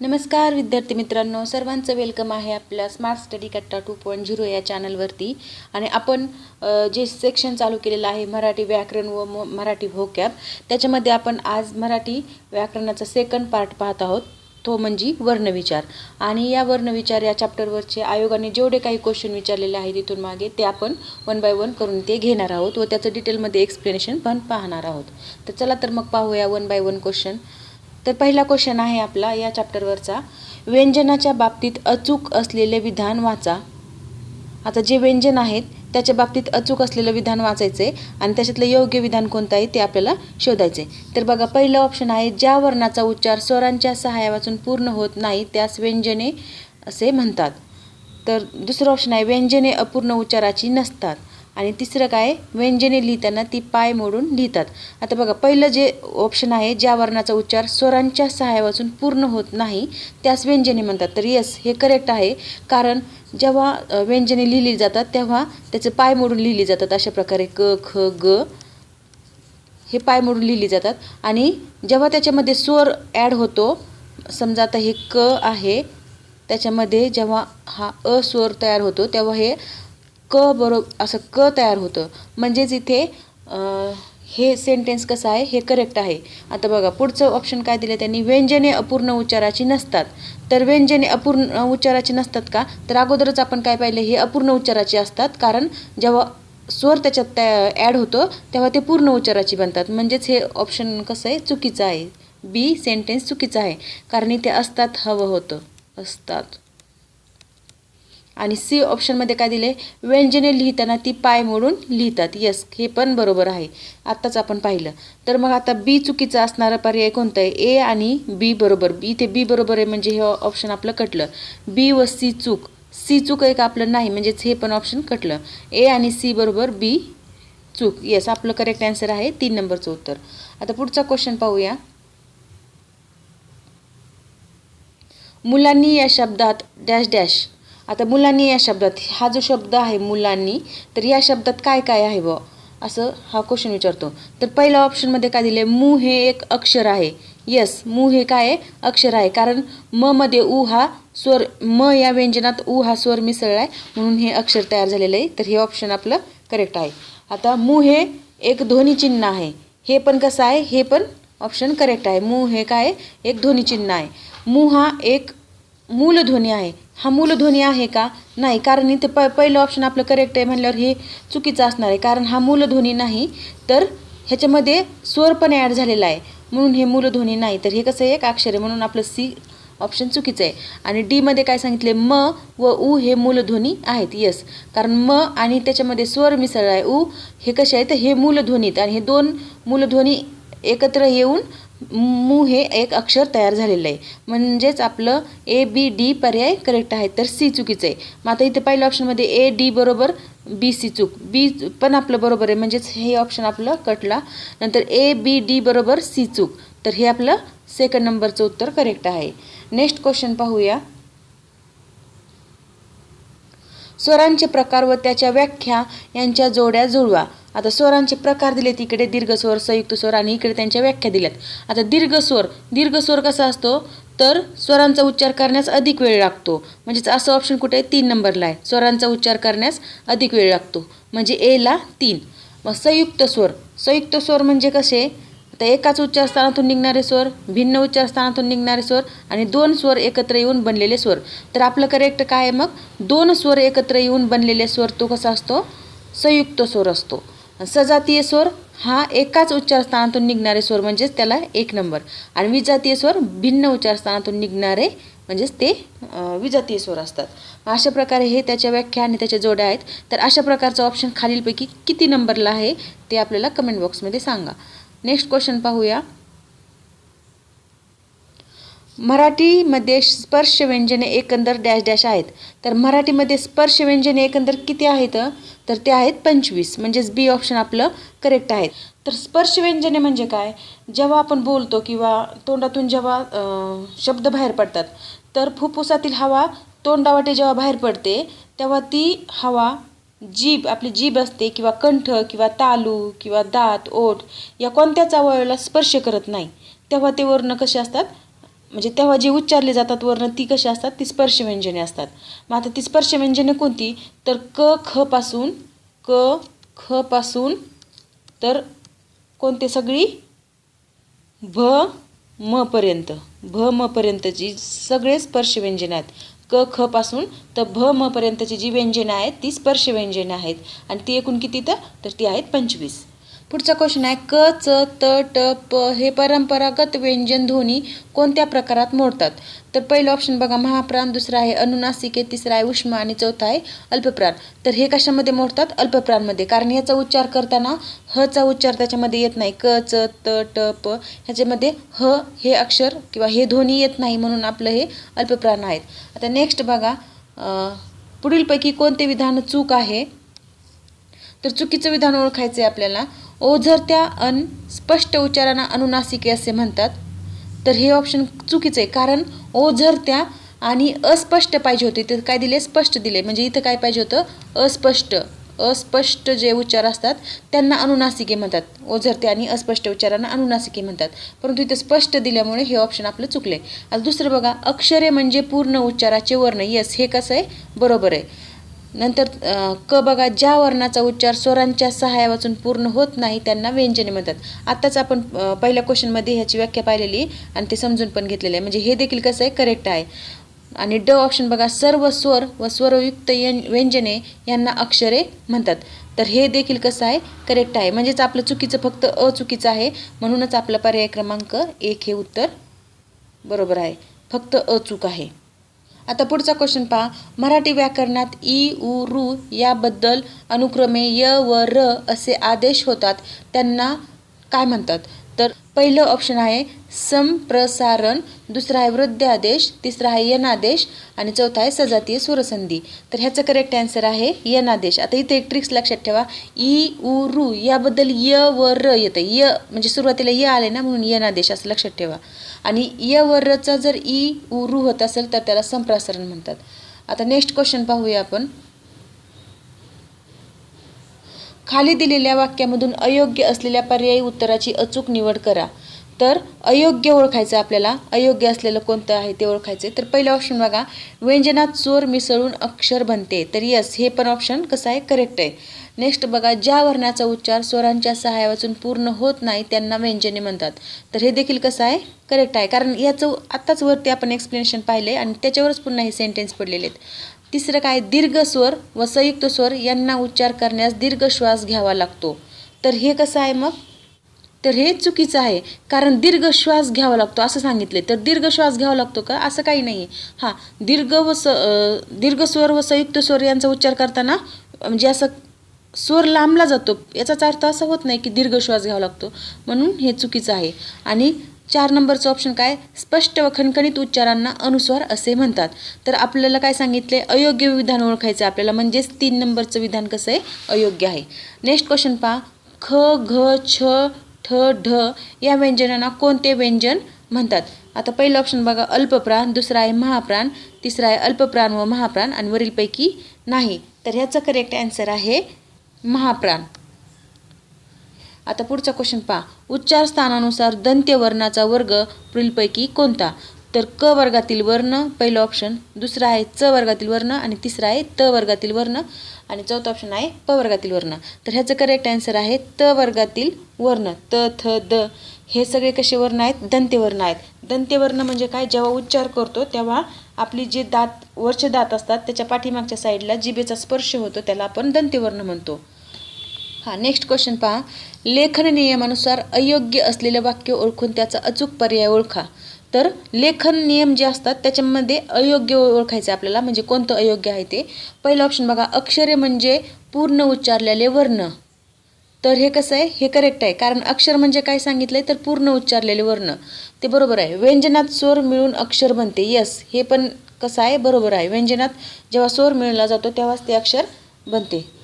नमस्कार विद्यार्थी मित्रांनो सर्वांचं वेलकम आहे आपल्या smart study Katta two point zero या चॅनलवरती आणि आपण जे सेक्शन चालू केलेलं आहे मराठी व्याकरण व मराठी भोकॅब त्याच्यामध्ये आपण आज मराठी व्याकरणाचा सेकंड पार्ट पाहत आहोत. तो म्हणजे वर्णविचार आणि या वर्णविचार या चॅप्टरवरचे आयोगाने जेवढे काही क्वेश्चन विचारलेले आहेत तिथून मागे ते आपण वन बाय वन करून ते घेणार आहोत व त्याचं डिटेलमध्ये एक्सप्लेनेशन पण पाहणार आहोत. तर चला तर मग पाहूया वन बाय वन क्वेश्चन तर पहिला क्वेश्चन आहे आपला या चॅप्टरवरचा व्यंजनाच्या बाबतीत अचूक असलेले विधान वाचा. आता जे व्यंजन आहेत त्याच्या बाबतीत अचूक असलेलं विधान वाचायचं आहे आणि त्याच्यातलं योग्य विधान कोणतं आहे ते आपल्याला शोधायचे तर बघा पहिलं ऑप्शन आहे ज्या वर्णाचा उच्चार स्वरांच्या सहाय्यावाचून पूर्ण होत नाही त्यास व्यंजने असे म्हणतात. तर दुसरं ऑप्शन आहे व्यंजने अपूर्ण उच्चाराची नसतात. आणि तिसरं काय व्यंजने लिहिताना ती पाय मोडून लिहितात. आता बघा पहिलं जे ऑप्शन आहे ज्या वर्णाचा उच्चार स्वरांच्या सहाय्यापासून पूर्ण होत नाही त्यास व्यंजने म्हणतात. तर येस हे करेक्ट आहे. कारण जेव्हा व्यंजने लिहिली जातात तेव्हा त्याचे पाय मोडून लिहिली जातात. अशा प्रकारे क ख ग हे पाय मोडून लिहिली जातात. आणि जेव्हा त्याच्यामध्ये स्वर ॲड होतो समजा आता हे क आहे त्याच्यामध्ये जेव्हा हा अ स्वर तयार होतो तेव्हा हे क बरोबर असं क तयार होतं. म्हणजेच इथे हे सेंटेन्स कसं आहे? हे करेक्ट आहे. आता बघा पुढचं ऑप्शन काय दिलं त्यांनी? व्यंजने अपूर्ण उच्चाराची नसतात. तर व्यंजने अपूर्ण उच्चाराची नसतात का? तर अगोदरच आपण काय पाहिलं? हे अपूर्ण उच्चाराची असतात. कारण जेव्हा स्वर त्याच्यात त्या ॲड होतो तेव्हा ते पूर्ण उच्चाराची बनतात. म्हणजेच हे ऑप्शन कसं आहे? चुकीचं आहे. बी सेंटेन्स चुकीचं आहे. कारण इथे असतात हवं होतं. असतात. आणि सी ऑप्शनमध्ये काय दिले? व्यंजने लिहिताना ती पाय मोडून लिहितात. यस हे पण बरोबर आहे. आत्ताच आपण पाहिलं. तर मग आता बी चुकीचा असणारा पर्याय कोणता आहे? ए आणि बी बरोबर. बी इथे बी बरोबर आहे म्हणजे हे ऑप्शन आपलं कटलं. बी व सी चूक. सी चूक एक आपलं नाही म्हणजेच हे पण ऑप्शन कटलं. ए आणि सी बरोबर बी चूक. येस आपलं करेक्ट आन्सर आहे. तीन नंबरचं उत्तर. आता पुढचा क्वेश्चन पाहूया. मुलांनी या शब्दात डॅश डॅश आता मुलांनी या शब्दात हा जो शब्द आहे मुलांनी तर या शब्दात काय काय आहे ब असं हा क्वेश्चन विचारतो. तर पहिल्या ऑप्शनमध्ये काय दिले मू हे एक अक्षर आहे. येस मू हे काय आहे? अक्षर आहे. कारण म मध्ये ऊ हा स्वर म या व्यंजनात ऊ हा स्वर मिसळला आहे म्हणून हे अक्षर तयार झालेलं आहे. तर हे ऑप्शन आपलं करेक्ट आहे. आता मू हे एक ध्वनिचिन्ह आहे. हे पण कसं आहे? हे पण ऑप्शन करेक्ट आहे. मू हे काय एक एक ध्वनिचिन्ह आहे. मू हा एक मूलध्वनी आहे. हा मूलध्वनी आहे का? नाही कारण इथे प पहिलं ऑप्शन आपलं करेक्ट आहे म्हणल्यावर हे चुकीचं असणार आहे. कारण हा मूलध्वनी नाही तर ह्याच्यामध्ये स्वर पण ॲड झालेला आहे. म्हणून हे मूलध्वनी नाही. तर हे कसं आहे? एक अक्षर आहे. म्हणून आपलं सी ऑप्शन चुकीचं आहे. आणि डीमध्ये काय सांगितले म व ऊ हे मूलध्वनी आहेत. यस कारण म आणि त्याच्यामध्ये स्वर मिसळला आहे. उ हे कसे आहेत? हे मूलध्वनीत आणि हे दोन मूलध्वनी एकत्र येऊन मू हे एक अक्षर तयार झालेलं आहे. म्हणजेच आपलं ए बी डी पर्याय करेक्ट आहे तर सी चुकीचं आहे. मग आता इथे पहिल्या ऑप्शनमध्ये ए डी बरोबर बी सी चूक. बी पण आपलं बरोबर आहे. म्हणजेच हे ऑप्शन आपलं कटला नंतर ए बी डी बरोबर सी चूक. तर हे आपलं सेकंड नंबरचं उत्तर करेक्ट आहे. नेक्स्ट क्वेश्चन पाहूया. स्वरांचे प्रकार व त्याच्या व्याख्या यांच्या जोड्या जुळवा. आता स्वरांचे प्रकार दिलेत इकडे दीर्घ स्वर संयुक्त स्वर आणि इकडे त्यांच्या व्याख्या दिल्यात. आता दीर्घ स्वर दीर्घ स्वर कसा असतो? तर स्वरांचा उच्चार करण्यास अधिक वेळ लागतो. म्हणजेच असं ऑप्शन कुठे? आहे तीन नंबरला आहे. स्वरांचा उच्चार करण्यास अधिक वेळ लागतो. म्हणजे एला तीन. मग संयुक्त स्वर. संयुक्त स्वर म्हणजे कसे? आता एकाच उच्चार स्थानातून निघणारे स्वर भिन्न उच्चार स्थानातून निघणारे स्वर आणि दोन स्वर एकत्र येऊन बनलेले स्वर. तर आपलं करेक्ट काय आहे मग? दोन स्वर एकत्र येऊन बनलेले स्वर तो कसा असतो? संयुक्त स्वर असतो. सजातीय स्वर हा एकाच उच्चारस्थानातून निघणारे स्वर म्हणजेच त्याला एक नंबर. आणि विजातीय स्वर भिन्न उच्चारस्थानातून निघणारे म्हणजेच ते विजातीय स्वर असतात. अशा प्रकारे हे त्याच्या व्याख्या आणि त्याच्या जोड्या आहेत. तर अशा प्रकारचं ऑप्शन खालीलपैकी किती नंबरला आहे ते आपल्याला कमेंट बॉक्समध्ये सांगा. नेक्स्ट क्वेश्चन पाहूया. मराठीमध्ये स्पर्श व्यंजने एकंदर डॅश डॅश आहेत. तर मराठीमध्ये स्पर्श व्यंजने एकंदर किती आहेत? तर ते आहेत पंचवीस. म्हणजेच बी ऑप्शन आपलं करेक्ट आहे. तर स्पर्श व्यंजने म्हणजे काय? जेव्हा आपण बोलतो किंवा तोंडातून जेव्हा शब्द बाहेर पडतात तर फुफ्फुसातील हवा तोंडावाटे जेव्हा बाहेर पडते तेव्हा ती हवा जीभ आपली जीभ असते किंवा कंठ किंवा तालू किंवा दात ओठ या कोणत्याच अवयवाला स्पर्श करत नाही. तेव्हा ते वर्ण कसे असतात? म्हणजे तेव्हा जे उच्चारले जातात वर्ण ती कशी असतात? ती स्पर्श व्यंजने असतात. मग आता ती स्पर्श व्यंजने कोणती? तर क ख पासून क ख पासून तर कोणते सगळी? भ म पर्यंत. भ म पर्यंतची सगळे स्पर्श व्यंजनं आहेत. क ख पासून तर भ म पर्यंतची जी व्यंजने आहेत ती स्पर्श व्यंजने आहेत. आणि ती एकूण किती तर ती आहेत पंचवीस. पुढचा क्वेश्चन आहे क च त ट प हे परंपरागत व्यंजन ध्वनी कोणत्या प्रकारात मोडतात? तर पहिलं ऑप्शन बघा महाप्राण दुसरा आहे अनुनासिके तिसरा आहे उष्म आणि चौथा आहे अल्पप्राण. तर हे कशामध्ये मोडतात? अल्पप्राणमध्ये. कारण ह्याचा उच्चार करताना हचा उच्चार त्याच्यामध्ये येत नाही. क च त ट प ह्याच्यामध्ये ह हे अक्षर किंवा हे ध्वनी येत नाही म्हणून आपलं हे अल्पप्राण आहेत. आता नेक्स्ट बघा पुढीलपैकी कोणते विधान चूक आहे? तर चुकीचं विधान ओळखायचं आहे आपल्याला. ओझरत्या अन स्पष्ट उच्चारांना अनुनासिके असे म्हणतात. तर हे ऑप्शन चुकीचं आहे कारण ओझरत्या आणि अस्पष्ट पाहिजे होते. तर काय दिले? स्पष्ट दिले. म्हणजे इथं काय पाहिजे होतं? अस्पष्ट. अस्पष्ट जे उच्चार असतात त्यांना अनुनासिके म्हणतात. ओझरते आणि अस्पष्ट उच्चारांना अनुनासिके म्हणतात. परंतु इथं स्पष्ट दिल्यामुळे हे ऑप्शन आपलं चुकले आता दुसरं बघा अक्षरे म्हणजे पूर्ण उच्चाराचे वर्ण येस हे कसं आहे? बरोबर आहे. नंतर क बघा ज्या वर्णाचा उच्चार स्वरांच्या सहाय्या वाचून पूर्ण होत नाही त्यांना व्यंजने म्हणतात. आत्ताच आपण पहिल्या क्वेश्चनमध्ये ह्याची व्याख्या पाहिलेली आणि ते समजून पण घेतलेलं आहे. म्हणजे हे देखील कसं आहे? करेक्ट आहे. आणि ड ऑप्शन बघा सर्व स्वर व स्वरयुक्त यं व्यंजने यांना अक्षरे म्हणतात. तर हे देखील कसं आहे? करेक्ट आहे. म्हणजेच आपलं चुकीचं फक्त अ चुकीचं आहे. म्हणूनच आपला पर्याय क्रमांक एक हे उत्तर बरोबर आहे. फक्त अचूक आहे. आता पुढचा क्वेश्चन पहा. मराठी व्याकरणात इ उ रु याबद्दल अनुक्रमे य व र असे आदेश होतात. त्यांना काय म्हणतात? तर पहिलं ऑप्शन आहे संप्रसारण दुसरा आहे वृद्धादेश तिसरा आहे यनादेश आणि चौथा आहे सजातीय स्वरसंधी तर ह्याचं करेक्ट आन्सर आहे यनादेश. आता इथे एक ट्रिक्स लक्षात ठेवा. इ उ रू याबद्दल य व र येतं. य म्हणजे सुरुवातीला य आले ना म्हणून यनादेश असं लक्षात ठेवा. आणि य व रचा जर ई उ रू होत असेल तर त्याला संप्रसारण म्हणतात. आता नेक्स्ट क्वेश्चन पाहूया आपण. खाली दिलेल्या वाक्यामधून अयोग्य असलेल्या पर्यायी उत्तराची अचूक निवड करा. तर अयोग्य ओळखायचं आपल्याला अयोग्य असलेलं कोणतं आहे ते ओळखायचं तर पहिलं ऑप्शन बघा व्यंजनात चोर मिसळून अक्षर बनते. तर यस हे पण ऑप्शन कसं आहे? करेक्ट आहे. नेक्स्ट बघा ज्या वर्णाचा उच्चार स्वरांच्या सहाय्या वाचून पूर्ण होत नाही त्यांना व्यंजने म्हणतात. तर हे देखील कसं आहे? करेक्ट आहे. कारण याचं आत्ताच वरती आपण एक्सप्लेनेशन पाहिले आणि त्याच्यावरच पुन्हा हे सेंटेन्स पडलेले आहेत. तिसरं काय? दीर्घ स्वर व संयुक्त स्वर यांना उच्चार करण्यास दीर्घ श्वास घ्यावा लागतो. तर हे कसं आहे मग? तर हे चुकीचं आहे कारण दीर्घ श्वास घ्यावा लागतो असं सांगितले तर दीर्घ श्वास घ्यावा लागतो का? असं काही नाही आहे हां दीर्घ व स दीर्घ स्वर व संयुक्त स्वर यांचा उच्चार करताना म्हणजे असं स्वर लांबला जातो. याचाच अर्थ असा होत नाही की दीर्घ श्वास घ्यावा लागतो. म्हणून हे चुकीचं आहे. आणि चार नंबरचं ऑप्शन काय? स्पष्ट व खणखणीत उच्चारांना अनुस्वार असे म्हणतात. तर आपल्याला काय सांगितले? अयोग्य विधान ओळखायचं आपल्याला. म्हणजेच तीन नंबरचं विधान कसं आहे? अयोग्य आहे. नेक्स्ट क्वेश्चन पहा. ख घ छ ठ ढ या व्यंजनांना कोणते व्यंजन म्हणतात? आता पहिलं ऑप्शन बघा. अल्पप्राण दुसरा आहे महाप्राण तिसरा आहे अल्पप्राण व महाप्राण आणि वरीलपैकी नाही. तर ह्याचं करेक्ट आन्सर आहे महाप्राण. आता पुढचा क्वेश्चन पहा. उच्चार स्थानानुसार दंत्यवर्णाचा वर्ग पुढीलपैकी कोणता? तर क वर्गातील वर्ण पहिलं ऑप्शन दुसरा आहे च वर्गातील वर्ण आणि तिसरा आहे त वर्गातील वर्ण. आणि चौथा ऑप्शन आहे प वर्गातील वर्ण. तर ह्याचं करेक्ट आन्सर आहे त वर्गातील वर्ण. त थ द. हे सगळे कसे वर्ण आहेत? दंत्यवर्ण आहेत. दंत्यवर्ण म्हणजे काय? जेव्हा उच्चार करतो तेव्हा आपली जे दात वरचे दात असतात त्याच्या पाठीमागच्या साईडला जिभेचा स्पर्श होतो त्याला आपण दंत्यवर्ण म्हणतो. हां नेक्स्ट क्वेश्चन पहा. लेखन नियमानुसार अयोग्य असलेलं वाक्य ओळखून त्याचा अचूक पर्याय ओळखा. तर लेखन नियम जे असतात त्याच्यामध्ये अयोग्य ओळखायचं आपल्याला. म्हणजे कोणतं अयोग्य आहे ते? पहिलं ऑप्शन बघा. अक्षरे म्हणजे पूर्ण उच्चारलेले वर्ण. तर हे कसं आहे? हे करेक्ट आहे. कारण अक्षर म्हणजे काय सांगितलंय? तर पूर्ण उच्चारलेले वर्ण. ते बरोबर आहे. व्यंजनात स्वर मिळून अक्षर बनते. यस हे पण कसं आहे? बरोबर आहे. व्यंजनात जेव्हा स्वर मिळला जातो तेव्हाच ते अक्षर बनते.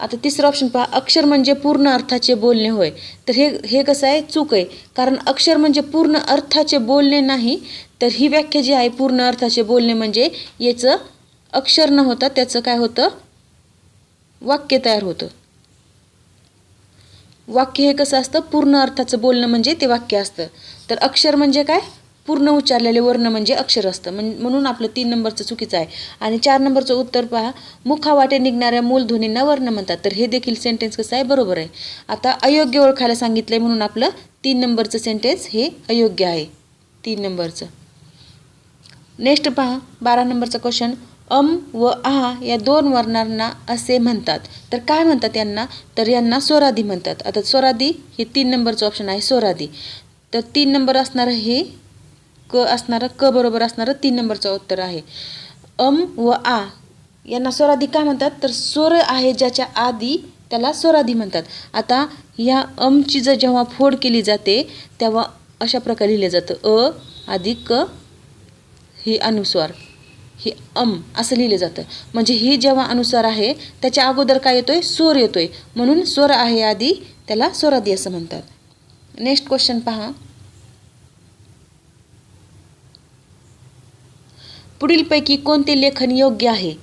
आता तिसरं ऑप्शन पहा. अक्षर म्हणजे पूर्ण अर्थाचे बोलणे होय. तर हे हे कसं आहे? चूक आहे. कारण अक्षर म्हणजे पूर्ण अर्थाचे बोलणे नाही तर ही व्याख्या जी आहे पूर्ण अर्थाचे बोलणे म्हणजे याचं अक्षर न होता त्याचं काय होतं? वाक्य तयार होतं. वाक्य हे कसं असतं? पूर्ण अर्थाचं बोलणं म्हणजे ते वाक्य असतं. तर अक्षर म्हणजे काय? पूर्ण उच्चारलेले वर्ण म्हणजे अक्षर असतं. म्हण म्हणून आपलं तीन नंबरचं चुकीचं आहे. आणि चार नंबरचं उत्तर पहा. मुखावाटे निघणाऱ्या मूलध्वनींना वर्ण म्हणतात. तर हे देखील सेंटेन्स कसं आहे? बरोबर आहे. आता अयोग्य ओळखायला सांगितलं आहे म्हणून आपलं तीन नंबरचं सेंटेन्स हे अयोग्य आहे. तीन नंबरचं. नेक्स्ट पहा. बारा नंबरचा क्वेश्चन अम व आ या दोन वर्णांना असे म्हणतात. तर काय म्हणतात यांना? तर यांना स्वरादी म्हणतात. आता स्वरादी हे तीन नंबरचं ऑप्शन आहे स्वरादी. तर तीन नंबर असणारं हे क असणारं क बरोबर असणारं तीन नंबरचं उत्तर आहे. अम व आ यांना स्वराधी काय म्हणतात? तर स्वर आहे ज्याच्या आधी त्याला स्वराधी म्हणतात. आता ह्या अमची जर जेव्हा फोड केली जाते तेव्हा अशा प्रकारे लिहिलं जातं. अ अधिक क हे अनुस्वार. हे अम असं लिहिलं जातं. म्हणजे ही जेव्हा अनुस्वार आहे त्याच्या अगोदर काय येतोय? स्वर येतोय. म्हणून स्वर आहे आधी त्याला स्वरादी असं म्हणतात. नेक्स्ट क्वेश्चन पहा. पुढीलपैकी कोणते लेखन योग्य आहे?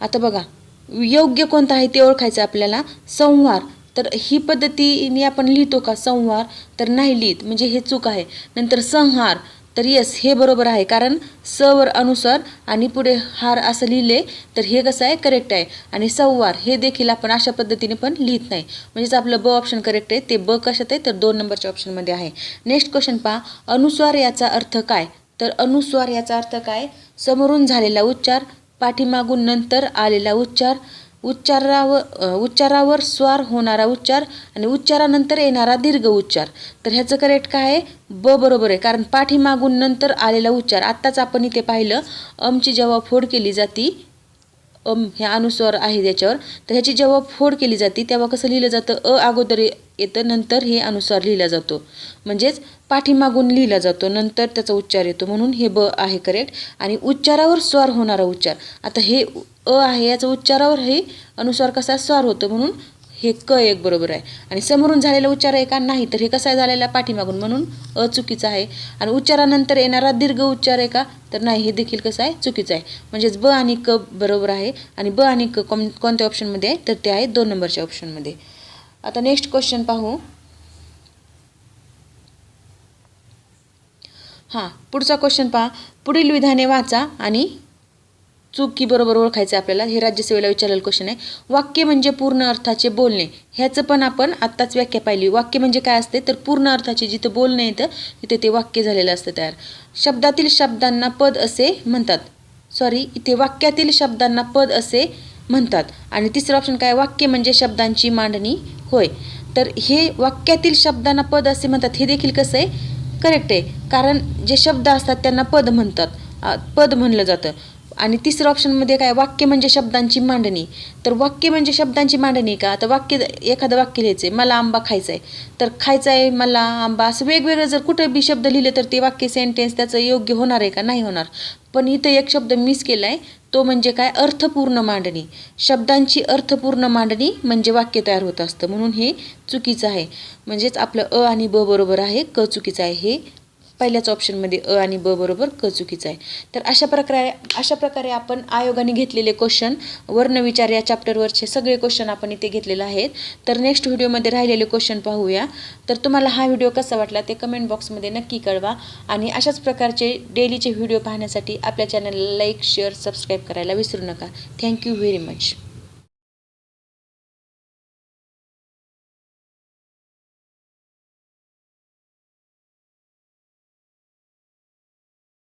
आता बघा योग्य कोणतं आहे ते ओळखायचं आपल्याला. संवार. तर ही पद्धतीने आपण लिहितो का? संवार. तर नाही लिहित म्हणजे हे चूक आहे. नंतर संहार. तर यस हे बरोबर आहे. कारण स वर अनुसार आणि पुढे हार असं लिहिले तर हे कसं आहे? करेक्ट आहे. आणि संवार हे देखील आपण अशा पद्धतीने पण लिहित नाही. म्हणजेच आपलं ब ऑप्शन करेक्ट आहे. ते ब कशात आहे? तर दोन नंबरच्या ऑप्शनमध्ये आहे. नेक्स्ट क्वेश्चन पहा. अनुस्वार याचा अर्थ काय? तर अनुस्वार याचा अर्थ काय? समोरून झालेला उच्चार पाठीमागून नंतर आलेला उच्चार उच्चारावर उच्चारावर स्वार होणारा उच्चार आणि उच्चारानंतर येणारा दीर्घ उच्चार. तर ह्याचं करेक्ट काय आहे? ब बरोबर आहे. कारण पाठीमागून नंतर आलेला उच्चार आत्ताच आपण इथे पाहिलं अमची जेव्हा फोड केली जाती अम ह्या अनुस्वार आहे त्याच्यावर तर ह्याची जेव्हा फोड केली जाते तेव्हा कसं लिहिलं जातं? अ अगोदर येतं नंतर हे अनुस्वार लिहिला जातो. म्हणजेच पाठीमागून लिहिला जातो नंतर त्याचा उच्चार येतो. म्हणून हे ब आहे करेक्ट आणि उच्चारावर स्वार होणारा उच्चार. आता हे अ आहे याचा उच्चारावर हे अनुस्वार कसा स्वार होतं? म्हणून हे क एक बरोबर आहे. आणि समोरून झालेला उच्चार आहे का नाही तर हे कसं आहे झालेला पाठीमागून? म्हणून अ चुकीचं आहे. आणि उच्चारानंतर येणारा दीर्घ उच्चार आहे का तर नाही हे देखील कसं आहे? चुकीचं आहे. म्हणजेच ब आणि क बरोबर आहे. आणि ब आणि क कोण कोणत्या ऑप्शनमध्ये आहे? तर ते आहे दोन नंबरच्या ऑप्शनमध्ये आता नेक्स्ट क्वेश्चन पाहू. हां पुढचा क्वेश्चन पहा. पुढील विधाने वाचा आणि चूक की बरोबर ओळखायचं आपल्याला हे राज्यसेवेला विचारलेलं क्वेश्चन आहे. वाक्य म्हणजे पूर्ण अर्थाचे बोलणे. ह्याचं पण आपण आत्ताच व्याख्या पाहिली. वाक्य म्हणजे काय असते? तर पूर्ण अर्थाचे जिथं बोलणं येतं तिथे ते वाक्य झालेलं असतं तयार. शब्दातील शब्दांना पद असे म्हणतात. सॉरी इथे वाक्यातील शब्दांना पद असे म्हणतात. आणि तिसरं ऑप्शन काय? वाक्य म्हणजे शब्दांची मांडणी. होय. तर हे वाक्यातील शब्दांना पद असे म्हणतात हे देखील कसं आहे? करेक्ट आहे. कारण जे शब्द असतात त्यांना पद म्हणतात. पद म्हणलं जातं. आणि तिसरं ऑप्शनमध्ये काय वाक्य म्हणजे शब्दांची मांडणी. तर वाक्य म्हणजे शब्दांची मांडणी का? आता वाक्य एखादं वाक्य लिहायचं आहे मला आंबा खायचा आहे तर खायचा आहे मला आंबा असं वेगवेगळं जर कुठं बी शब्द लिहिले तर ते वाक्य सेंटेन्स त्याचं योग्य होणार आहे का? नाही होणार. पण इथं एक शब्द मिस केला आहे तो म्हणजे काय? अर्थपूर्ण मांडणी. शब्दांची अर्थपूर्ण मांडणी म्हणजे वाक्य तयार होत असतं. म्हणून हे चुकीचं आहे. म्हणजेच आपलं अ आणि ब बरोबर आहे क चुकीचं आहे हे पहिल्याच ऑप्शनमध्ये अ आणि ब बरोबर क चुकीचं आहे. तर अशा प्रकारे अशा प्रकारे आपण आयोगाने घेतलेले क्वेश्चन वर्णविचार या चॅप्टरवरचे सगळे क्वेश्चन आपण इथे घेतलेले आहेत. तर नेक्स्ट व्हिडिओमध्ये राहिलेले क्वेश्चन पाहूया. तर तुम्हाला हा व्हिडिओ कसा वाटला ते कमेंट बॉक्समध्ये नक्की कळवा. आणि अशाच प्रकारचे डेलीचे व्हिडिओ पाहण्यासाठी आपल्या चॅनलला लाईक शेअर सबस्क्राईब करायला विसरू नका. Thank you very much